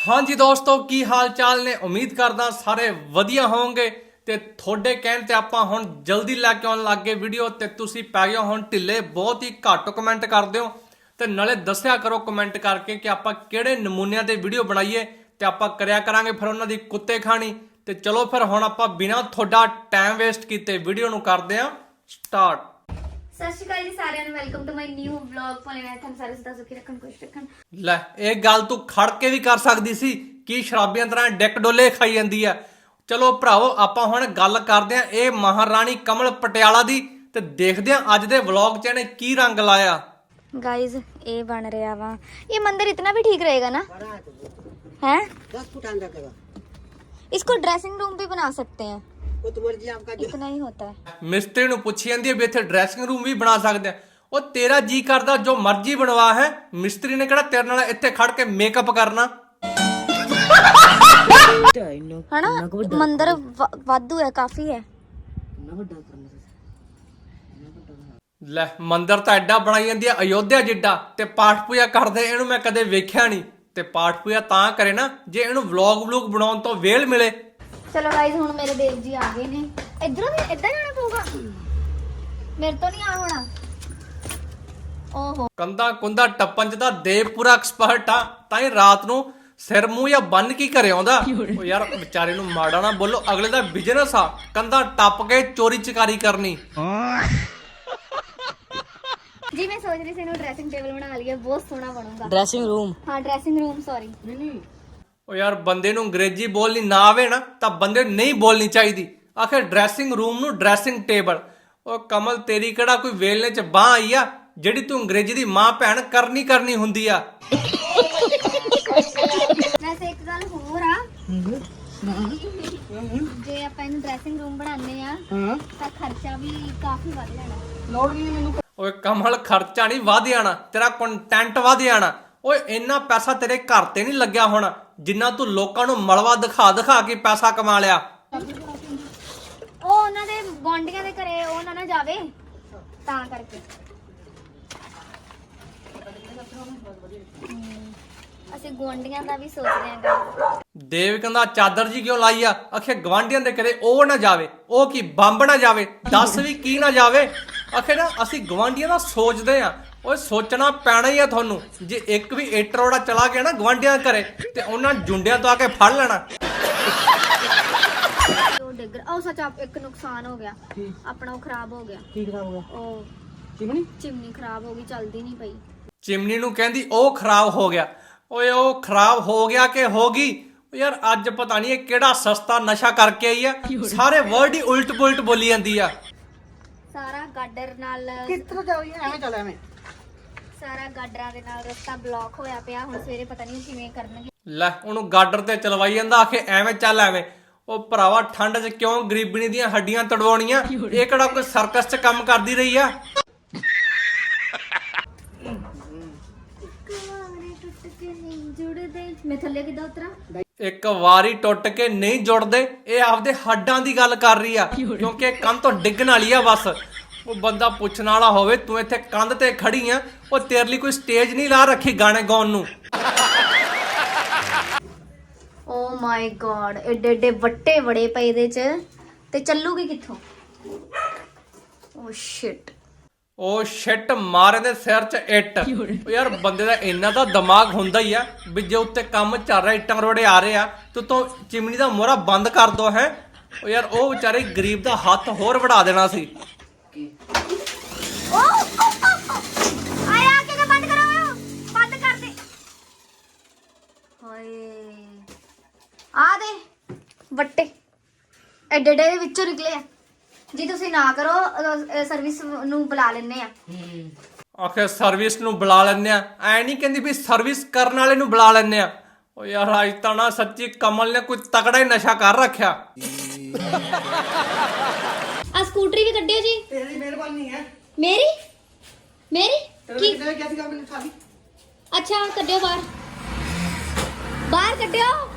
ਹਾਂਜੀ ਦੋਸਤੋ, ਕੀ ਹਾਲ ਚਾਲ ਨੇ? ਉਮੀਦ ਕਰਦਾ ਸਾਰੇ ਵਧੀਆ ਹੋਵੋਗੇ ਤੇ ਤੁਹਾਡੇ ਕਹਿਣ ਤੇ ਆਪਾਂ ਹੁਣ ਜਲਦੀ ਲੈ ਕੇ ਆਉਣ ਲੱਗੇ ਵੀਡੀਓ ਤੇ ਤੁਸੀਂ ਪੈ ਗਏ ਹੁਣ ਢਿੱਲੇ, ਬਹੁਤ ਹੀ ਘੱਟ ਕਮੈਂਟ ਕਰਦੇ ਹੋ ਤੇ ਨਾਲੇ ਦੱਸਿਆ ਕਰੋ ਕਮੈਂਟ ਕਰਕੇ ਕਿ ਆਪਾਂ ਕਿਹੜੇ ਨਮੂਨਿਆਂ ਤੇ ਵੀਡੀਓ ਬਣਾਈਏ ਤੇ ਆਪਾਂ ਕਰਿਆ ਕਰਾਂਗੇ ਫਿਰ ਉਹਨਾਂ ਦੀ ਕੁੱਤੇ ਖਾਣੀ। ਤੇ ਚਲੋ ਫਿਰ ਹੁਣ ਆਪਾਂ ਬਿਨਾਂ ਤੁਹਾਡਾ ਟਾਈਮ ਵੇਸਟ ਕੀਤੇ ਵੀਡੀਓ ਨੂੰ ਕਰਦੇ ਆਂ ਸਟਾਰਟ ਸਤਿ ਸ਼੍ਰੀ ਅਕਾਲ ਜੀ ਸਾਰਿਆਂ ਨੂੰ welcome to my new vlog Bholenath ਤੁਹਾਨੂੰ ਸਾਰੇ ਸਦਾ ਸੁਖੀ ਰੱਖਣ ਖੁਸ਼ ਰੱਖਣ ਲੈ ਇਹ ਗੱਲ ਤੂੰ ਖੜ ਕੇ ਵੀ ਕਰ ਸਕਦੀ ਸੀ ਕੀ ਸ਼ਰਾਬੀਆਂ ਤਰ੍ਹਾਂ ਡਿੱਕ ਡੋਲੇ ਖਾਈ ਜਾਂਦੀ ਆ ਚਲੋ ਭਰਾਵੋ ਆਪਾਂ ਹੁਣ ਗੱਲ ਕਰਦੇ ਆ ਇਹ ਮਹਾਰਾਣੀ ਕਮਲ ਪਟਿਆਲਾ ਦੀ ਤੇ ਦੇਖਦੇ ਆ ਅੱਜ ਦੇ ਵਲੌਗ 'ਚ ਇਹਨੇ ਕੀ ਰੰਗ ਲਾਇਆ गाइस ये बन रहा वा ये मंदिर इतना भी ठीक रहेगा ना है दस फुट अंदर का इसको ड्रेसिंग रूम भी बना सकते हैं वो तो मर्जी आपका जो इतना ही होता है ਮਿਸਤਰੀ ਨੂੰ ਪੁੱਛੀ ਜਾਂਦੀ ਹੈ ਵੀ ਇੱਥੇ ਡਰੈਸਿੰਗ ਰੂਮ ਵੀ ਬਣਾ ਸਕਦੇ ਆ ਉਹ ਤੇਰਾ ਜੀ ਕਰਦਾ ਜੋ ਮਰਜ਼ੀ ਬਣਵਾ ਹੈ ਮਿਸਤਰੀ ਨੇ ਕਿਹੜਾ ਤੇਰੇ ਨਾਲ ਇੱਥੇ ਖੜ ਕੇ ਮੇਕਅਪ ਕਰਨਾ है ना मंदिर वा- वाधू है काफी है ਲੈ ਮੰਦਿਰ ਤਾਂ ਐਡਾ ਬਣਾਈ ਜਾਂਦੀ ਆ ਅਯੋਧਿਆ ਜਿੱਡਾ ਤੇ ਪਾਠ ਪੂਜਾ ਕਰਦੇ ਇਹਨੂੰ ਮੈਂ ਕਦੇ ਵੇਖਿਆ ਨਹੀਂ ਤੇ ਪਾਠ ਪੂਜਾ ਤਾਂ ਕਰੇ ਨਾ ਜੇ ਇਹਨੂੰ ਵਲੌਗ ਵਲੂਗ ਬਣਾਉਣ ਤੋਂ ਵੇਲ ਮਿਲੇ ਚਲੋ ਗਾਇਜ਼ ਹੁਣ ਮੇਰੇ ਦੇਵ ਜੀ ਆ ਗਏ ਨੇ। ਇਧਰੋਂ ਵੀ ਇਦਾਂ ਜਾਣਾ ਪਊਗਾ? ਮੇਰੇ ਤੋਂ ਨਹੀਂ ਆ ਹੋਣਾ। ਓਹੋ। ਕੰਦਾ ਕੁੰਦਾ ਟੱਪਣ ਚ ਤਾਂ ਦੇਵਪੁਰਾ ਐਕਸਪਰਟ ਆ ਤਾਂ ਇਹ ਰਾਤ ਨੂੰ ਸਿਰ ਮੂੰਹ ਜਾਂ ਬੰਨ ਕੇ ਘਰੇ ਆਉਂਦਾ? ਉਹ ਯਾਰ ਵਿਚਾਰੇ ਨੂੰ ਮਾੜਾ ਨਾ ਬੋਲੋ ਅਗਲੇ ਦਾ ਬਿਜ਼ਨਸ ਆ ਕੰਦਾ ਟੱਪ ਕੇ ਚੋਰੀ ਚਕਾਰੀ ਕਰਨੀ। ਜੀ ਮੈਂ ਸੋਚ ਰਹੀ ਸੀ ਇਹਨੂੰ ਡਰੈਸਿੰਗ ਟੇਬਲ ਬਣਾ ਲਈਏ ਬਹੁਤ ਸੋਹਣਾ ਬਣੂਗਾ। ਡਰੈਸਿੰਗ ਰੂਮ ਹਾਂ ਡਰੈਸਿੰਗ ਰੂਮ ਸੌਰੀ ਨਹੀਂ ਨਹੀਂ। ਉਹ ਯਾਰ ਬੰਦੇ ਨੂੰ ਅੰਗਰੇਜ਼ੀ ਬੋਲਣੀ ਨਾ ਆਵੇ ਨਾ ਤਾਂ ਬੰਦੇ ਨਹੀਂ ਬੋਲਣੀ ਚਾਹੀਦੀ। ਆਖੇ ਡਰੈਸਿੰਗ ਰੂਮ ਨੂੰ ਡਰੈਸਿੰਗ ਟੇਬਲ ਉਹ ਕਮਲ ਤੇਰੀ ਕਿਹੜਾ ਕੋਈ ਵੇਲਨੇ ਚ ਬਾਹ ਆਈ ਆ? ਜਿਹੜੀ ਤੂੰ ਅੰਗਰੇਜ਼ੀ ਦੀ ਮਾਂ ਭੈਣ ਕਰਨੀ ਕਰਨੀ ਹੁੰਦੀ ਆ। ਵੈਸੇ ਇੱਕ ਗੱਲ ਹੋਰ ਆ। ਜੇ ਆਪਾਂ ਇਹਨੂੰ ਡਰੈਸਿੰਗ ਰੂਮ ਬਣਾਉਂਦੇ ਆ ਤਾਂ ਖਰਚਾ ਵੀ ਕਾਫੀ ਵੱਧ ਜਾਣਾ। ਲੋੜ ਨਹੀਂ ਮੈਨੂੰ। ਓਏ ਕਮਲ ਖਰਚਾ ਨਹੀਂ ਵਧ ਤੇਰਾ ਕੰਟੈਂਟ ਜਾਣਾ। ਓਏ ਇੰਨਾ ਪੈਸਾ ਤੇਰੇ ਘਰ ਤੇ ਨਹੀਂ ਲੱਗਿਆ ਹੋਣਾ ਜਿੰਨਾ ਤੂੰ ਲੋਕਾਂ ਨੂੰ ਮਲਵਾ ਦਿਖਾ ਦਿਖਾ ਕੇ ਪੈਸਾ ਕਮਾ ਲਿਆ। ਉਹ ਉਹਨਾਂ ਦੇ ਗਵਾਂਢੀਆਂ ਦੇ ਘਰੇ ਉਹ ਨਾ ਨਾ ਜਾਵੇ ਤਾਂ ਕਰਕੇ। ਹਮ, ਅਸੀਂ ਗਵਾਂਢੀਆਂ ਦਾ ਵੀ ਸੋਚਦੇ ਆਂ ਦੇਵ ਕਹਿੰਦਾ ਚਾਦਰ ਜੀ ਕਿਉਂ ਲਾਈ ਆ? ਅਖੇ ਗਵਾਂਢੀਆਂ ਦੇ ਕਰੇ ਉਹ ਨਾ ਜਾਵੇ ਉਹ ਕੀ ਬੰਬ ਨਾ ਜਾਵੇ ਦੱਸ ਵੀ ਕੀ ਨਾ ਜਾਵੇ। ਆਖੇ ਨਾ ਅਸੀਂ ਗਵਾਂਡੀਆਂ ਦਾ ਸੋਚਦੇ ਆ ਓਏ ਸੋਚਣਾ ਪੈਣਾ ਹੀ ਆ ਤੁਹਾਨੂੰ। ਜੇ ਇੱਕ ਵੀ ਏਟਰੋੜਾ ਚਲਾ ਗਿਆ ਨਾ ਗਵਾਂਡੀਆਂ ਘਰੇ ਤੇ ਉਹਨਾਂ ਜੁੰਡਿਆਂ ਤੋਂ ਆ ਕੇ ਫੜ ਲੈਣਾ। ਉਹ ਸੱਚ ਆਪ- ਇੱਕ ਨੁਕਸਾਨ ਹੋ ਗਿਆ। ਆਪਣਾ ਉਹ ਖਰਾਬ ਹੋ ਗਿਆ। ਕੀ ਖਰਾਬ ਹੋ ਗਿਆ? ਉਹ ਚਿਮਣੀ ਚਿਮਨੀ ਖਰਾਬ ਹੋ ਗਈ ਚੱਲਦੀ ਨਹੀਂ ਪਈ। ਚਿਮਨੀ ਨੂੰ ਕਹਿੰਦੀ ਉਹ ਖਰਾਬ ਹੋ ਗਿਆ। ਓਏ ਉਹ ਖਰਾਬ ਹੋ ਗਿਆ ਕਿ ਹੋ ਗਈ? ਯਾਰ ਅੱਜ ਪਤਾ ਨਹੀਂ ਇਹ ਕਿਹੜਾ ਸਸਤਾ ਨਸ਼ਾ ਕਰਕੇ ਆਈ ਆ। ਸਾਰੇ ਵਰਡ ਹੀ ਉਲਟ ਪੁਲਟ ਬੋਲੀ ਜਾਂਦੀ ਆ। ਸਾਰਾ ਗਾਡਰ ਨਾਲ ਕਿਸ ਤਰ੍ਹਾਂ ਚੱਲ ਰਹੀ ਐਵੇਂ ਚੱਲ ਐਵੇਂ। ਸਾਰਾ ਗਾਡਰਾਂ ਦੇ ਨਾਲ ਰਸਤਾ ਬਲੌਕ ਹੋਇਆ ਪਿਆ ਹੁਣ ਸਵੇਰੇ ਪਤਾ ਨਹੀਂ ਕਿਵੇਂ ਕਰਨਗੇ। ਲੈ ਉਹਨੂੰ ਗਾਡਰ ਤੇ ਚਲਵਾਈ ਜਾਂਦਾ ਆਖੇ ਐਵੇਂ ਚੱਲ ਐਵੇਂ। ਉਹ ਭਰਾਵਾ ਠੰਡ 'ਚ ਕਿਉਂ ਗਰੀਬਣੀ ਦੀਆਂ ਹੱਡੀਆਂ ਤੜਵਾਉਣੀਆਂ? ਇਹ ਕਿਹੜਾ ਕੋਈ ਸਰਕਸ 'ਚ ਕੰਮ ਕਰਦੀ ਰਹੀ ਆ? ਕਮਰੇ ਮੈਂ ਥੱਲੇ ਕਿਦਾਂ ਉਤਰਾਂ? ਇੱਕ ਵਾਰੀ ਟੁੱਟ ਕੇ ਨਹੀਂ ਜੁੜਦੇ ਇਹ ਆਪਦੇ ਹੱਡਾਂ ਦੀ ਗੱਲ ਕਰ ਰਹੀ ਆ ਕਿਉਂਕਿ ਕੰਧ ਤੋਂ ਡਿੱਗਣ ਵਾਲੀ ਆ ਬਸ। ਉਹ ਬੰਦਾ ਪੁੱਛਣ ਵਾਲਾ ਹੋਵੇ ਤੂੰ ਇੱਥੇ ਕੰਧ ਤੇ ਖੜੀ ਆ ਉਹ ਤੇਰੇ ਲਈ ਕੋਈ ਸਟੇਜ ਨਹੀਂ ਲਾ ਰੱਖੀ ਗਾਣੇ ਗਾਉਣ ਨੂੰ। ਓ ਮਾਈ ਗॉड ਏਡੇ ਏਡੇ ਵੱਟੇ ਬੜੇ ਪਏ ਇਹਦੇ ਚ ਤੇ ਚੱਲੂਗੀ ਕਿੱਥੋਂ? ਓ ਸ਼ਿਟ ਉਹ ਸ਼ਿਟ ਮਾਰੇ ਦੇ ਸਿਰ 'ਚ ਇੱਟ। ਉਹ ਯਾਰ ਬੰਦੇ ਦਾ ਇੰਨਾ ਤਾਂ ਦਿਮਾਗ ਹੁੰਦਾ ਹੀ ਆ ਵੀ ਜੇ ਉੱਤੇ ਕੰਮ ਚੱਲ ਰਿਹਾ ਇੱਟਾਂ ਰੋੜੇ ਆ ਰਹੇ ਆ ਤੂੰ ਤੋਂ ਚਿਮਨੀ ਦਾ ਮੋਹਰਾ ਬੰਦ ਕਰ ਦੋ ਹੈ। ਉਹ ਯਾਰ ਉਹ ਵਿਚਾਰੇ ਗਰੀਬ ਦਾ ਹੱਥ ਹੋਰ ਵੜਾ ਦੇਣਾ ਸੀ। ਓ ਆਇਆ ਕਿ ਬੰਦ ਕਰੋ। ਬੰਦ ਕਰ ਦੇ। ਹਾਏ। ਆ ਦੇ। ਵੱਟੇ। ਐਡੇ ਐਡੇ ਦੇ ਵਿੱਚੋਂ ਨਿਕਲੇ ਆ। ਜੀ ਤੁਸੀਂ ਨਾ ਕਰੋ ਸਰਵਿਸ ਨੂੰ ਬੁਲਾ ਲੈਣੇ ਆ। ਆਖੇ ਸਰਵਿਸ ਨੂੰ ਬੁਲਾ ਲੈਣੇ ਆ। ਐ ਨਹੀਂ ਕਹਿੰਦੀ ਵੀ ਸਰਵਿਸ ਕਰਨ ਵਾਲੇ ਨੂੰ ਬੁਲਾ ਲੈਣੇ ਆ। ਓ ਯਾਰ ਅੱਜ ਤਾਂ ਨਾ ਸੱਚੀ ਕਮਲ ਨੇ ਕੋਈ ਤਕੜਾ ਹੀ ਨਸ਼ਾ ਕਰ ਰੱਖਿਆ। ਆ ਸਕੂਟਰੀ ਵੀ ਕੱਢਿਓ ਜੀ। ਤੇਰੀ ਮਿਹਰਬਾਨੀ ਹੈ। ਮੇਰੀ? ਮੇਰੀ? ਕੀ? ਕਿਹਦੇ ਕਿਹਾ ਸੀਗਾ ਮੈਨੂੰ ਖਾਲੀ ਅੱਛਾ ਕੱਢਿਓ ਬਾਹਰ। ਬਾਹਰ ਕੱਢਿਓ।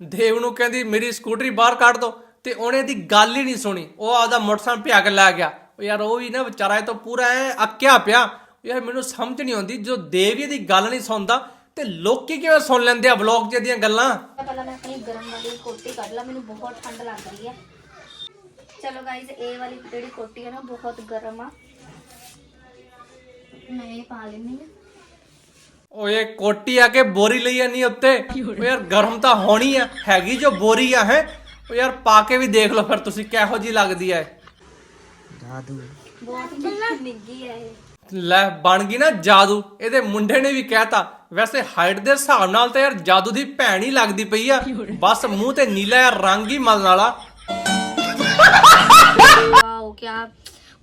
ਦੇਵ ਨੂੰ ਕਹਿੰਦੀ ਮੇਰੀ ਸਕੂਟਰੀ ਬਾਹਰ ਕੱਢ ਦੋ। ਤੇ ਉਹਨੇ ਦੀ ਗੱਲ ਹੀ ਨਹੀਂ ਸੁਣੀ। ਉਹ ਆਪਦਾ ਮੋਟਰਸਾਈਕਲ ਭਿਆ ਕੇ ਲੈ ਗਿਆ। ਉਹ ਯਾਰ ਉਹ ਵੀ ਨਾ ਵਿਚਾਰਾ ਇਹ ਤਾਂ ਪੂਰਾ ਅੱਕਿਆ ਪਿਆ। ਯਾਰ ਮੈਨੂੰ ਸਮਝ ਨਹੀਂ ਆਉਂਦੀ ਜੋ ਦੇਵ ਇਹਦੀ ਗੱਲ ਨਹੀਂ ਸੁਣਦਾ ਤੇ ਲੋਕੀ ਕਿਵੇਂ ਸੁਣ ਲੈਂਦੇ ਆ ਵਲੌਗ 'ਚ ਦੀਆਂ ਗੱਲਾਂ? ਪਹਿਲਾਂ ਮੈਂ ਆਪਣੀ ਗਰਮ ਵਾਲੀ ਕੋਟੀ ਕੱਢ ਲਾ ਮੈਨੂੰ ਬਹੁਤ ਠੰਡ ਲੱਗ ਰਹੀ ਹੈ। ਚਲੋ ਗਾਇਜ਼ ਇਹ ਵਾਲੀ ਜਿਹੜੀ ਕੋਟੀ ਹੈ ਨਾ ਬਹੁਤ ਗਰਮ ਆ। ਮੈਂ ਇਹ ਪਾ ਲੈਣੀ ਆ ਓਏ ਕੋਟੀ ਆ ਕੇ ਬੋਰੀ ਲਈ ਨਹੀਂ ਉੱਤੇ। ਓ ਯਾਰ ਗਰਮ ਤਾਂ ਹੋਣੀ ਆ ਹੈਗੀ ਜੋ ਬੋਰੀ ਆ ਹੈ? ਓ ਯਾਰ ਪਾ ਕੇ ਵੀ ਦੇਖ ਲਓ ਫਿਰ ਤੁਸੀਂ ਕਿਹੋ ਜੀ ਲੱਗਦੀ ਐ। ਬਹੁਤ ਹੀ ਨਿੱਗੀ ਹੈ ਇਹ। ਲੈ ਬਣ ਗਈ ਨਾ ਜਾਦੂ ਇਹਦੇ ਮੁੰਡੇ ਨੇ ਵੀ ਕਹਿਤਾ ਵੈਸੇ ਹਾਈਟ ਦੇ ਹਿਸਾਬ ਨਾਲ ਤਾਂ ਯਾਰ ਜਾਦੂ ਦੀ ਭੈਣ ਹੀ ਲੱਗਦੀ ਪਈ ਆ ਬਸ ਮੂੰਹ ਤੇ ਨੀਲਾ ਜਿਹਾ ਰੰਗ ਹੀ ਮਲਣ ਵਾਲਾ। ਵਾਓ ਕੀ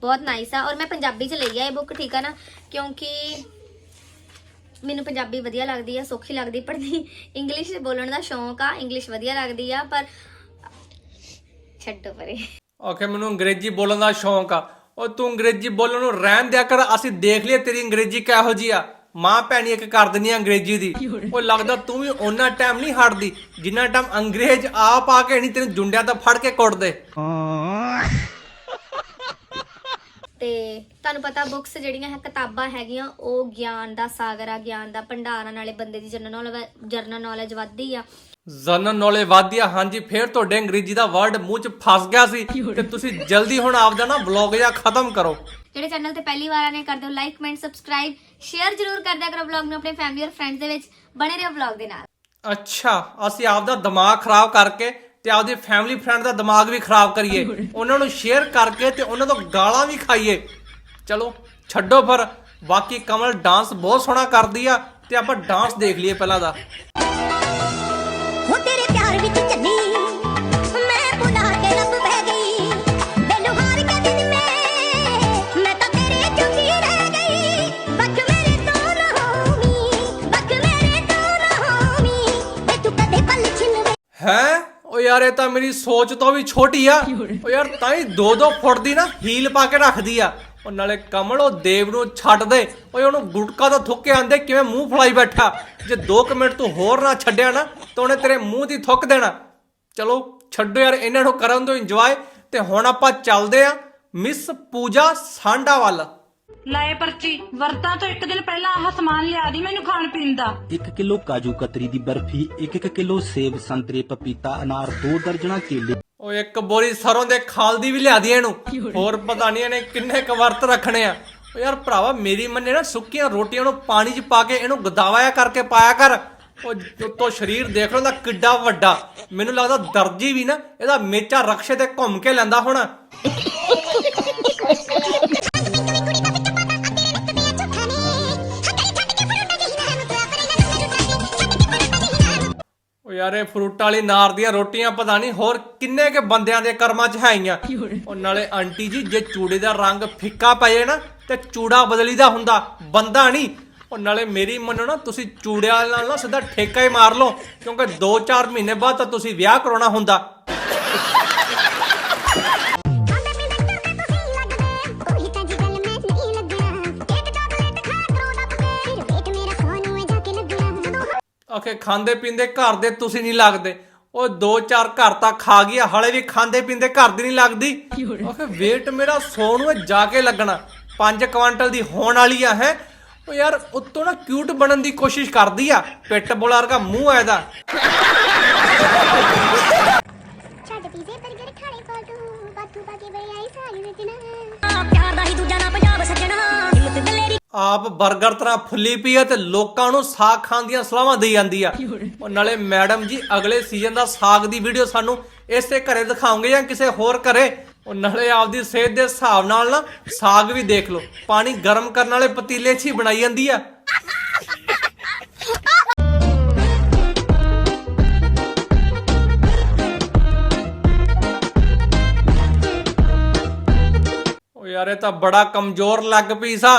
ਬਹੁਤ ਨਾਈਸ ਆ। ਔਰ ਮੈਂ ਪੰਜਾਬੀ ਚ ਲਈ ਆ ਇਹ ਬੁੱਕ ਠੀਕ ਆ ਨਾ? ਕਿਉਂਕਿ ਮੈਨੂੰ ਪੰਜਾਬੀ ਵਧੀਆ ਲੱਗਦੀ ਆ ਸੌਖੀ ਲੱਗਦੀ ਪੜ੍ਹਨੀ। ਇੰਗਲਿਸ਼ ਬੋਲਣ ਦਾ ਸ਼ੌਂਕ ਆ ਇੰਗਲਿਸ਼ ਵਧੀਆ ਲੱਗਦੀ ਆ ਪਰ ਛੱਡੋ ਪਰੇ। ਓਕੇ ਮੈਨੂੰ ਅੰਗਰੇਜ਼ੀ ਬੋਲਣ ਦਾ ਸ਼ੌਂਕ ਆ। ਉਹ ਤੂੰ ਅੰਗਰੇਜ਼ੀ ਬੋਲਣ ਨੂੰ ਰਹਿਣ ਦਿਆ ਕਰ ਅਸੀਂ ਦੇਖ ਲਈਏ ਤੇਰੀ ਅੰਗਰੇਜ਼ੀ ਕਿਹੋ ਜੀ ਆ। ਮਾਂ ਭੈਣੀ ਇੱਕ ਕਰ ਦਿੰਦੀ ਆ ਅੰਗਰੇਜ਼ੀ ਦੀ। ਉਹ ਲੱਗਦਾ ਤੂੰ ਵੀ ਉਹਨਾਂ ਟਾਈਮ ਨਹੀਂ ਹਟਦੀ ਜਿੰਨਾ ਟਾਈਮ ਅੰਗਰੇਜ਼ ਆਪ ਆ ਕੇ ਨਹੀਂ ਤੈਨੂੰ ਜੁੰਡਿਆਂ ਤੋਂ ਫੜ ਕੇ ਕੁੱਟਦੇ। ਤੇ ਤੁਹਾਨੂੰ ਪਤਾ ਬੁੱਕਸ ਜਿਹੜੀਆਂ ਹੈ ਕਿਤਾਬਾਂ ਹੈਗੀਆਂ ਉਹ ਗਿਆਨ ਦਾ ਸਾਗਰ ਆ ਗਿਆਨ ਦਾ ਭੰਡਾਰ ਆ ਨਾਲੇ ਬੰਦੇ ਦੀ ਜਨਰਲ ਨੌਲੇਜ ਵੱਧਦੀ ਆ। ਜਨਰਲ ਨੌਲੇਜ ਵਧਿਆ। ਹਾਂਜੀ ਫੇਰ ਤੁਹਾਡੇ ਅੰਗਰੇਜ਼ੀ ਦਾ ਵਰਡ ਮੂੰਹ 'ਚ ਫਸ ਗਿਆ ਸੀ ਤੇ ਤੁਸੀਂ ਜਲਦੀ ਹੁਣ ਆਪਦਾ ਨਾ ਵਲੌਗ ਜਾਂ ਖਤਮ ਕਰੋ। ਜਿਹੜੇ ਚੈਨਲ ਤੇ ਪਹਿਲੀ ਵਾਰ ਆਨੇ ਕਰ ਦਿਓ ਲਾਈਕ ਕਮੈਂਟ ਸਬਸਕ੍ਰਾਈਬ ਸ਼ੇਅਰ ਜਰੂਰ ਕਰ ਦਿਆ ਕਰੋ ਵਲੌਗ ਨੂੰ ਆਪਣੇ ਫੈਮਿਲੀ ਔਰ ਫਰੈਂਡਸ ਦੇ ਵਿੱਚ। ਬਣੇ ਰਹੋ ਵਲੌਗ ਦੇ ਨਾਲ। ਅੱਛਾ ਅਸੀਂ ਆਪਦਾ ਦਿਮਾਗ ਖਰਾਬ ਕਰਕੇ ਤੇ ਆਪਦੀ ਫੈਮਿਲੀ ਫਰੈਂਡ ਦਾ ਦਿਮਾਗ ਵੀ ਖਰਾਬ ਕਰੀਏ। ਉਹਨਾਂ ਨੂੰ ਸ਼ੇਅਰ ਕਰਕੇ ਤੇ ਉਹਨਾਂ ਤੋਂ ਗਾਲਾਂ ਵੀ ਖਾਈਏ। ਚਲੋ ਛੱਡੋ ਫਿਰ। ਬਾਕੀ ਕਮਲ ਡਾਂਸ ਬਹੁਤ ਸੋਹਣਾ ਕਰਦੀ ਆ ਤੇ ਆਪਾਂ ਡਾਂਸ ਦੇਖ ਲਈਏ ਪਹਿਲਾਂ ਦਾ। ਹੈ? ਓ ਯਾਰ, ਇਹ ਤਾਂ ਮੇਰੀ ਸੋਚ ਤੋਂ ਵੀ ਛੋਟੀ ਆ। ਓ ਯਾਰ, ਤਾਂ ਹੀ 2-2 ਫੁੱਟ ਦੀ ਨਾ ਹੀਲ ਪਾ ਕੇ ਰੱਖਦੀ ਆ। ਉਹ ਨਾਲੇ ਕਮਲ ਉਹ ਦੇਵ ਨੂੰ ਛੱਡ ਦੇ। ਓਏ ਉਹਨੂੰ ਗੁਟਕਾ ਤਾਂ ਥੁੱਕ ਕੇ ਆਂਦੇ, ਕਿਵੇਂ ਮੂੰਹ ਫਲਾਈ ਬੈਠਾ। ਜੇ 2 ਮਿੰਟ ਤੂੰ ਹੋਰ ਨਾ ਛੱਡਿਆ ਨਾ, ਤਾਂ ਉਹਨੇ ਤੇਰੇ ਮੂੰਹ ਦੀ ਥੁੱਕ ਦੇਣਾ। ਚਲੋ, ਛੱਡੋ ਯਾਰ, ਇਹਨਾਂ ਨੂੰ ਕਰਨ ਦਿਓ ਇੰਜੋਏ ਤੇ ਹੁਣ ਆਪਾਂ ਚੱਲਦੇ ਆ ਮਿਸ ਪੂਜਾ ਸਾਂਡਾ ਵੱਲ ਲਾਏ ਪਰਚੀ ਵਰਤਾਂ ਤੋਂ ਇੱਕ ਦਿਨ ਪਹਿਲਾਂ ਆਹ ਸਮਾਨ ਲਿਆ ਦੀ ਮੈਨੂੰ ਖਾਣ ਪੀਣ ਦਾ। 1 ਕਿਲੋ ਕਾਜੂ ਕਤਰੀ ਦੀ ਬਰਫੀ 1-1 ਕਿਲੋ ਸੇਬ ਸੰਤਰੇ ਪਪੀਤਾ ਅਨਾਰ ਦੋ ਦਰਜਣਾ ਕੇਲੇ। ਓ ਇੱਕ ਬੋਰੀ ਸਰੋਂ ਦੇ ਖਾਲ ਦੀ ਵੀ ਲਿਆ ਦੀ ਇਹਨੂੰ। ਹੋਰ ਪਤਾ ਨਹੀਂ ਇਹਨੇ ਕਿੰਨੇ ਕੁ ਵਰਤ ਰੱਖਣੇ ਆ। ਓ ਯਾਰ ਭਰਾਵਾ ਮੇਰੀ ਮੰਨੇ ਨਾ ਸੁੱਕੀਆਂ ਰੋਟੀਆਂ ਨੂੰ ਪਾਣੀ 'ਚ ਪਾ ਕੇ ਇਹਨੂੰ ਗਦਾਵਾਇਆ ਕਰਕੇ ਪਾਇਆ ਕਰ। ਉਹ ਉੱਤੋਂ ਸਰੀਰ ਦੇਖ ਲਓ ਦਾ ਕਿੱਡਾ ਵੱਡਾ। ਮੈਨੂੰ ਲੱਗਦਾ ਦਰਜੀ ਵੀ ਨਾ ਇਹਦਾ ਮੇਚਾ ਰਕਸ਼ੇ ਤੇ ਘੁੰਮ ਕੇ ਲੈਂਦਾ ਹੋਣਾ। ਯਾਰ ਫਰੂਟ ਵਾਲੀ ਨਾਰ ਦੀਆਂ ਰੋਟੀਆਂ ਪਤਾ ਨਹੀਂ ਹੋਰ ਕਿੰਨੇ ਕੇ ਬੰਦਿਆਂ ਦੇ ਕਰਮਾਂ 'ਚ ਹੈਗੀਆਂ ਉਹ ਨਾਲੇ ਆਂਟੀ ਜੀ ਜੇ ਚੂੜੇ ਦਾ ਰੰਗ ਫਿੱਕਾ ਪਏ ਨਾ ਤੇ ਚੂੜਾ ਬਦਲੀਦਾ ਹੁੰਦਾ ਬੰਦਾ ਨਹੀਂ। ਉਹ ਨਾਲੇ ਮੇਰੀ ਮੰਨੋ ਨਾ ਤੁਸੀਂ ਚੂੜਿਆਂ ਨਾਲ ਨਾ ਸਿੱਧਾ ਠੇਕਾ ਹੀ ਮਾਰ ਲਓ ਕਿਉਂਕਿ 2-4 ਮਹੀਨੇ ਬਾਅਦ ਤਾਂ ਤੁਸੀਂ ਵਿਆਹ ਕਰਾਉਣਾ ਹੁੰਦਾ। ਜਦੋਂ ਖਾਂਦੇ ਪੀਂਦੇ ਘਰ ਦੇ ਤੁਸੀਂ ਨਹੀਂ ਲੱਗਦੇ। ਉਹ ਦੋ ਚਾਰ ਘਰ ਤਾਂ ਖਾ ਗਿਆ ਹਲੇ ਵੀ ਖਾਂਦੇ ਪੀਂਦੇ ਘਰ ਦੀ ਨਹੀਂ ਲੱਗਦੀ। ਆਖੇ weight ਮੇਰਾ 100 ਨੂੰ ਜਾ ਕੇ ਲੱਗਣਾ। 5 ਕੁਆਂਟਲ ਦੀ ਹੋਣ ਵਾਲੀ ਆ ਹੈ। ਉਹ ਯਾਰ ਉੱਤੋਂ ਨਾ ਕਿਊਟ ਬਣਨ ਦੀ ਕੋਸ਼ਿਸ਼ ਕਰਦੀ ਆ। ਪਿੱਟ ਬੋਲਾ ਵਰਗਾ ਮੂੰਹ ਆ ਆਪ 버ਗਰ ਤਰ੍ਹਾਂ ਫੁੱਲੀ ਪਈ ਆ ਤੇ ਲੋਕਾਂ ਨੂੰ ਸਾਗ ਖਾਣ ਦੀਆਂ ਸਲਾਹਾਂ ਦੇਈ ਜਾਂਦੀ ਆ। ਉਹ ਨਾਲੇ ਮੈਡਮ ਜੀ ਅਗਲੇ ਸੀਜ਼ਨ ਦਾ ਸਾਗ ਦੀ ਵੀਡੀਓ ਸਾਨੂੰ ਇਸੇ ਘਰੇ ਦਿਖਾਉਂਗੇ ਜਾਂ ਕਿਸੇ ਹੋਰ ਘਰੇ। ਉਹ ਨਾਲੇ ਆਪਦੀ ਸਿਹਤ ਦੇ ਹਿਸਾਬ ਨਾਲ ਨਾ ਸਾਗ ਵੀ ਦੇਖ ਲਓ। ਪਾਣੀ ਗਰਮ ਕਰਨ ਵਾਲੇ ਪਤੀਲੇ 'ਚ ਹੀ ਬਣਾਈ ਜਾਂਦੀ ਆ। ਯਾਰ ਇਹ ਤਾਂ ਬੜਾ ਕਮਜ਼ੋਰ ਲੱਗ ਪਈ ਸਾ।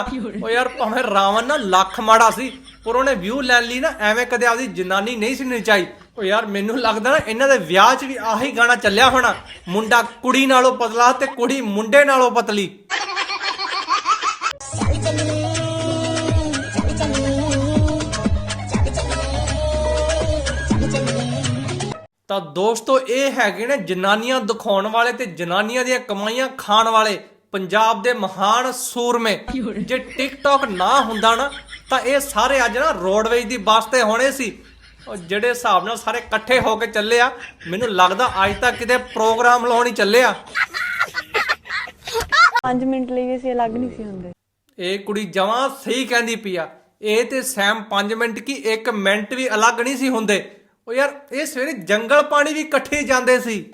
ਓ ਯਾਰ ਭਾਵੇਂ ਰਾਵਣ ਨਾ ਲੱਖ ਮਾੜਾ ਸੀ ਪਰ ਉਹਨੇ ਵਿਊ ਲੈਣ ਲਈ ਨਾ ਐਵੇਂ ਕਦੇ ਆਪਦੀ ਜਨਾਨੀ ਨਹੀਂ ਸੀ ਨਚਾਈ। ਓ ਯਾਰ ਮੈਨੂੰ ਲੱਗਦਾ ਨਾ ਇਹਨਾਂ ਦੇ ਵਿਆਹ 'ਚ ਵੀ ਆਹੀ ਗਾਣਾ ਚੱਲਿਆ ਹੋਣਾ। ਮੁੰਡਾ ਕੁੜੀ ਨਾਲੋਂ ਪਤਲਾ ਤੇ ਕੁੜੀ ਮੁੰਡੇ ਨਾਲੋਂ ਪਤਲੀ। ਤਾਂ ਦੋਸਤੋ ਇਹ ਹੈਗੇ ਨੇ ਜਨਾਨੀਆਂ ਦਿਖਾਉਣ ਵਾਲੇ ਤੇ ਜਨਾਨੀਆਂ ਦੀਆਂ ਕਮਾਈਆਂ ਖਾਣ ਵਾਲੇ। ਪੰਜਾਬ ਦੇ ਮਹਾਨ ਸੂਰਮੇ। ਜੇ ਟਿਕਟੌਕ ਨਾ ਹੁੰਦਾ ਨਾ ਤਾਂ ਇਹ ਸਾਰੇ ਅੱਜ ਨਾ ਰੋਡਵੇਜ ਦੀ ਬੱਸ ਤੇ ਹੋਣੇ ਸੀ। ਉਹ ਜਿਹੜੇ ਹਿਸਾਬ ਨਾਲ ਸਾਰੇ ਇਕੱਠੇ ਹੋ ਕੇ ਚੱਲੇ ਆ ਮੈਨੂੰ ਲੱਗਦਾ ਅੱਜ ਤੱਕ ਕਿਤੇ ਪ੍ਰੋਗਰਾਮ ਲਾਉਣ ਹੀ ਚੱਲੇ ਆ। 5 ਮਿੰਟ ਲਈ ਵੀ ਅਸੀਂ ਅਲੱਗ ਨਹੀਂ ਸੀ ਹੁੰਦੇ। ਇਹ ਕੁੜੀ ਜਮਾਂ ਸਹੀ ਕਹਿੰਦੀ ਪਈ ਆ। ਇਹ ਤੇ ਸੈਮ 5 ਮਿੰਟ ਕੀ 1 ਮਿੰਟ ਵੀ ਅਲੱਗ ਨਹੀਂ ਸੀ ਹੁੰਦੇ। ਉਹ ਯਾਰ ਇਹ ਸਵੇਰੇ ਜੰਗਲ ਪਾਣੀ ਵੀ ਇਕੱਠੇ ਜਾਂਦੇ ਸੀ।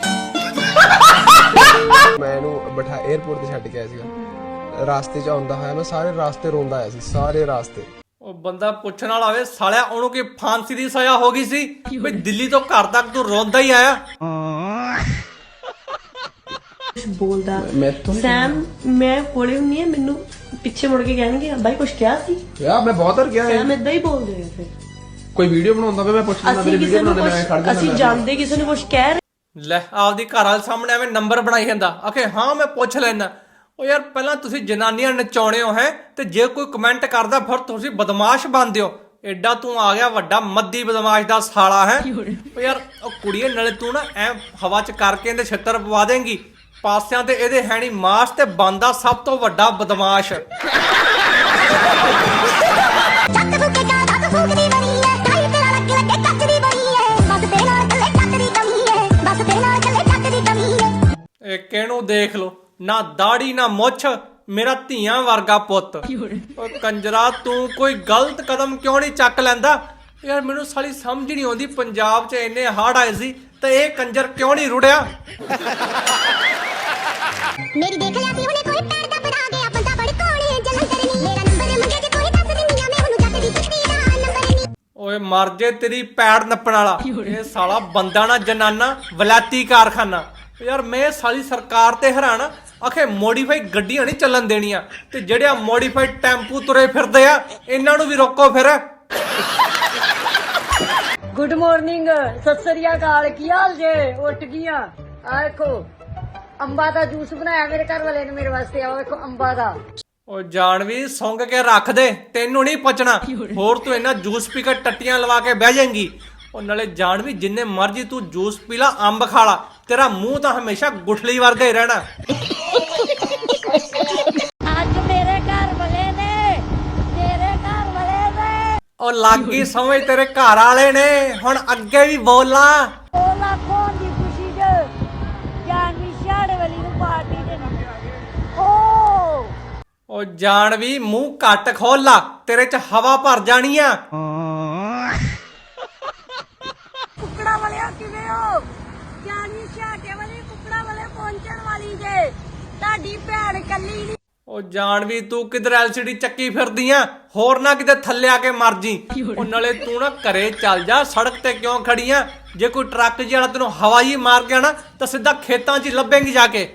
ਮੈਂ ਇਹਨੂੰ ਬਿਠਾ 에어ਪੋਰਟ ਤੇ ਛੱਡ ਕੇ ਆਇਆ ਸੀਗਾ। ਰਾਸਤੇ 'ਚ ਆਉਂਦਾ ਹੋਇਆ ਮੈਂ ਸਾਰੇ ਰਾਸਤੇ ਰੋਂਦਾ ਆਇਆ ਸੀ ਸਾਰੇ ਰਾਸਤੇ। ਉਹ ਬੰਦਾ ਪੁੱਛਣ ਵਾਲਾ ਹੋਵੇ ਸਾਲਿਆ ਉਹਨੂੰ ਕੀ ਫਾਂਸੀ ਦੀ ਸਜ਼ਾ ਹੋ ਗਈ ਸੀ? ਵੀ ਦਿੱਲੀ ਤੋਂ ਘਰ ਤੱਕ ਤੂੰ ਰੋਂਦਾ ਹੀ ਆਇਆ। ਬੋਲਦਾ ਮੈਂ ਤੋਂ ਸੈਮ ਮੈਂ ਕੋਲੇ ਹੁੰਨੀ ਆ ਮੈਨੂੰ ਪਿੱਛੇ ਮੁੜ ਕੇ ਕਹਿਣਗੇ ਬਾਈ ਕੁਛ ਕਿਹਾ ਸੀ? ਯਾ ਮੈਂ ਬਹੁਤ ਵਾਰ ਕਿਹਾ ਸੈਮ ਇਦਾਂ ਹੀ ਬੋਲਦੇ ਆ ਫਿਰ ਕੋਈ ਵੀਡੀਓ ਬਣਾਉਂਦਾ ਵੇ ਮੈਂ ਪੁੱਛਦਾ ਅਸੀਂ ਮੇਰੀ ਵੀਡੀਓ ਬਣਾਉਂਦੇ ਮੈਂ ਖੜ ਅਸੀਂ ਜਾਂਦਾ ਜਾਣਦੇ ਕਿਸੇ ਨੂੰ ਕੁਛ ਕਹਿ ਰਹੇ ਲੈ ਆਪਦੀ ਘਰ ਵਾਲੇ ਸਾਹਮਣੇ ਐਵੇਂ ਨੰਬਰ ਬਣਾਈ ਜਾਂਦਾ। ਆਖੇ ਹਾਂ ਮੈਂ ਪੁੱਛ ਲੈਣਾ ਉਹ ਯਾਰ ਪਹਿਲਾਂ ਤੁਸੀਂ ਜਨਾਨੀਆਂ ਨਚਾਉਣੇ ਹੋ ਹੈ? ਤੇ ਜੇ ਕੋਈ ਕਮੈਂਟ ਕਰਦਾ ਫਿਰ ਤੁਸੀਂ ਬਦਮਾਸ਼ ਬਣਦੇ ਹੋ। ਐਡਾ ਤੂੰ ਆ ਗਿਆ ਵੱਡਾ ਮੱਦੀ ਬਦਮਾਸ਼ ਦਾ ਸਾਲਾ ਹੈ? ਉਹ ਯਾਰ ਉਹ ਕੁੜੀਏ ਨਾਲੇ ਤੂੰ ਨਾ ਐ ਹਵਾ 'ਚ ਕਰਕੇ ਇਹਦੇ ਛਿੱਤਰ ਪਵਾ ਦੇਂਗੀ। ਪਾਸਿਆਂ ਤੇ ਇਹਦੇ ਹੈਣੀ ਮਾਸ ਤੇ ਬੰਦਾ ਸਭ ਤੋਂ ਵੱਡਾ ਬਦਮਾਸ਼। ਇਹ ਕਿਹਨੂੰ ਦੇਖ ਲੋ ਨਾ ਦਾੜੀ ਨਾ ਮੁੱਛ ਮੇਰਾ ਧੀਆਂ ਵਰਗਾ ਪੁੱਤ। ਓ ਕੰਜਰਾ ਤੂੰ ਕੋਈ ਗਲਤ ਕਦਮ ਕਿਉਂ ਨਹੀਂ ਚੱਕ ਲੈਂਦਾ? ਯਾਰ ਮੈਨੂੰ ਸਾਲੀ ਸਮਝ ਨਹੀਂ ਆਉਂਦੀ ਪੰਜਾਬ 'ਚ ਇੰਨੇ ਹੜ੍ਹ ਆਏ ਸੀ ਤੇ ਇਹ ਕੰਜਰ ਕਿਉਂ ਨਹੀਂ ਰੁੜਿਆ? ਮੇਰੀ ਦੇਖ ਲਿਆ ਸੀ ਉਹਨੇ ਕੋਈ ਪੈਰ ਦਾ ਬਣਾ ਗਿਆ ਬੰਦਾ ਬੜੀ ਕੋਣੀ ਜਲੰਧਰ ਨੀ। ਮੇਰਾ ਨੰਬਰ ਮੰਗੇ ਜੇ ਕੋਈ ਦੱਸ ਦਿੰਦੀ ਆ ਮੈਂ ਉਹਨੂੰ ਜੱਟ ਦੀ ਦਾ ਨੰਬਰ ਨੀ। ਓਏ ਮਰ ਜੇ ਤੇਰੀ ਪੈੜ ਨੱਪਣ ਵਾਲਾ। ਇਹ ਸਾਲਾ ਬੰਦਾ ਨਾ ਜਨਾਨਾ ਵਲਾਤੀ ਕਾਰਖਾਨਾ। ਯਾਰ ਮੈਂ ਸਾਲੀ ਸਰਕਾਰ ਤੇ ਹੈਰਾਨ ਆਖੇ ਮੋਡੀਫਾਈ ਗੱਡੀਆਂ ਨਹੀਂ ਚੱਲਣ ਦੇਣੀਆਂ। ਤੇ ਜਿਹੜੇ ਆ ਮੋਡੀਫਾਈ ਟੈਂਪੂ ਤੁਰੇ ਫਿਰਦੇ ਆ ਇਹਨਾਂ ਨੂੰ ਵੀ ਰੋਕੋ ਫਿਰ। ਗੁੱਡ ਮਾਰਨਿੰਗ ਸਤਿ ਸ੍ਰੀ ਅਕਾਲ ਕੀ ਹਾਲ ਜੇ? ਉੱਠ ਗਈਆਂ। ਆ ਅੰਬਾ ਦਾ ਜੂਸ ਬਣਾਇਆ ਮੇਰੇ ਘਰ ਵਾਲੇ ਨੇ ਮੇਰੇ ਵਾਸਤੇ ਆ ਵੇਖੋ ਅੰਬਾ ਦਾ। ਉਹ ਜਾਣਵੀ ਸੁੰਘ ਕੇ ਰੱਖ ਦੇ ਤੈਨੂੰ ਨਹੀਂ ਪਚਣਾ। ਹੋਰ ਤੂੰ ਇਹਨਾਂ ਜੂਸ ਪੀ ਕੇ ਟੱਟੀਆਂ ਲਵਾ ਕੇ ਬਹਿ ਜਾਏਂਗੀ। ਉਹ ਨਾਲੇ ਜਾਣਵੀ ਜਿੰਨੇ ਮਰਜ਼ੀ ਤੂੰ ਜੂਸ ਪੀ ਲਾ ਅੰਬ ਖਾ ਲਾ। ਤੇਰਾ ਮੂੰਹ ਤਾਂ ਹਮੇਸ਼ਾ ਗੁਠਲੀ ਵਰਗਾ ਹੀ ਰਹਿਣਾ। ਅੱਜ ਮੇਰੇ ਘਰ ਵਾਲੇ ਨੇ ਮੇਰੇ ਘਰ ਵਾਲੇ ਨੇ। ਉਹ ਲੱਗੀ ਸਮਝ ਤੇਰੇ ਘਰ ਵਾਲੇ ਨੇ ਹੁਣ ਅੱਗੇ ਵੀ ਬੋਲਾਂ। ਉਹ ਲੱਖੋਂ ਦੀ ਖੁਸ਼ੀ ਚ ਜਾਨਵੀ ਛਾੜੇ ਵਾਲੀ ਨੂੰ ਪਾਰਟੀ ਦੇਣਾ। ਓ! ਉਹ ਜਾਣਵੀ ਮੂੰਹ ਘੱਟ ਖੋਲ ਲਾ ਤੇਰੇ 'ਚ ਹਵਾ ਭਰ ਜਾਣੀ ਆ ਕੁੱਕੜਾ ਵਾਲਿਆ ਕਿਵੇਂ ਹੋ ਜਾਨਵੀ ਛਾਟੇ ਵਾਲੀ ਕੁੱਕੜਾ ਵਾਲੇ ਪਹੁੰਚਣ ਵਾਲੀ ਜੇ ਤੁਹਾਡੀ ਭੈਣ ਕੱਲੀ ਨਹੀਂ ਉਹ ਜਾਣਵੀ ਤੂੰ ਕਿਧਰ ਐਲਸੀਡੀ ਚੱਕੀ ਫਿਰਦੀ ਆ ਹੋਰ ਨਾ ਕਿਤੇ ਥੱਲੇ ਆ ਕੇ ਮਰ ਜੀ। ਉਹ ਨਾਲੇ ਤੂੰ ਨਾ ਘਰੇ ਚੱਲ ਜਾ, ਸੜਕ ਤੇ ਕਿਉਂ ਖੜੀ ਆ ਜੇ ਕੋਈ ਟਰੱਕ ਜਿਹੜਾ ਤੈਨੂੰ ਹਵਾ ਹੀ ਮਾਰ ਗਿਆ ਨਾ, ਤਾਂ ਸਿੱਧਾ ਖੇਤਾਂ 'ਚ ਹੀ ਲੱਭੇਂਗੀ ਜਾ ਕੇ।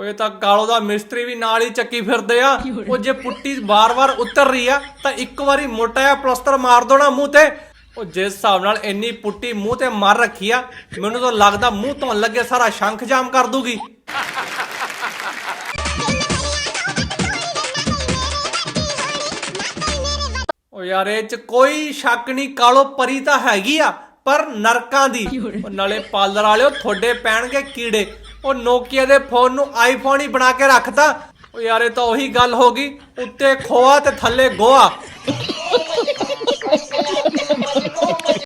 ਉਹ ਇਹ ਤਾਂ ਕਾਲੋ ਦਾ ਮਿਸਤਰੀ ਵੀ ਨਾਲ ਹੀ ਚੱਕੀ ਫਿਰਦੇ ਆ। ਉਹ ਜੇ ਪੁੱਟੀ ਵਾਰ-ਵਾਰ ਉਤਰ ਰਹੀ ਆ ਤਾਂ ਇੱਕ ਵਾਰੀ ਮੋਟਾ ਜਿਹਾ ਪਲਸਤਰ ਮਾਰ ਦੋ ਨਾ ਮੂੰਹ ਤੇ। ਉਹ ਜਿਸ ਹਿਸਾਬ ਨਾਲ ਇੰਨੀ ਪੁੱਟੀ ਮੂੰਹ ਤੇ ਮਾਰ ਰੱਖੀ ਆ ਮੈਨੂੰ ਤਾਂ ਲੱਗਦਾ ਮੂੰਹ ਧੋਣ ਲੱਗੇ ਸਾਰਾ ਸ਼ੰਖ ਜਾਮ ਕਰ ਦੂਗੀ। ਉਹ ਯਾਰ ਇਹ ਚ ਕੋਈ ਸ਼ੱਕ ਨਹੀਂ ਕਾਲੋ ਪਰੀ ਤਾਂ ਹੈਗੀ ਆ ਪਰ ਨਰਕਾਂ ਦੀ। ਨਾਲੇ ਪਾਰਲਰ ਵਾਲਿਓ ਤੁਹਾਡੇ ਪੈਣਗੇ ਕੀੜੇ। ਉਹ ਨੋਕੀਆ ਦੇ ਫੋਨ ਨੂੰ ਆਈਫੋਨ ਹੀ ਬਣਾ ਕੇ ਰੱਖਤਾ। ਉਹ ਯਾਰ, ਇਹ ਤਾਂ ਉਹੀ ਗੱਲ ਹੋ ਗਈ। ਉੱਤੇ ਖੋਆ ਤੇ ਥੱਲੇ ਗੋਆ।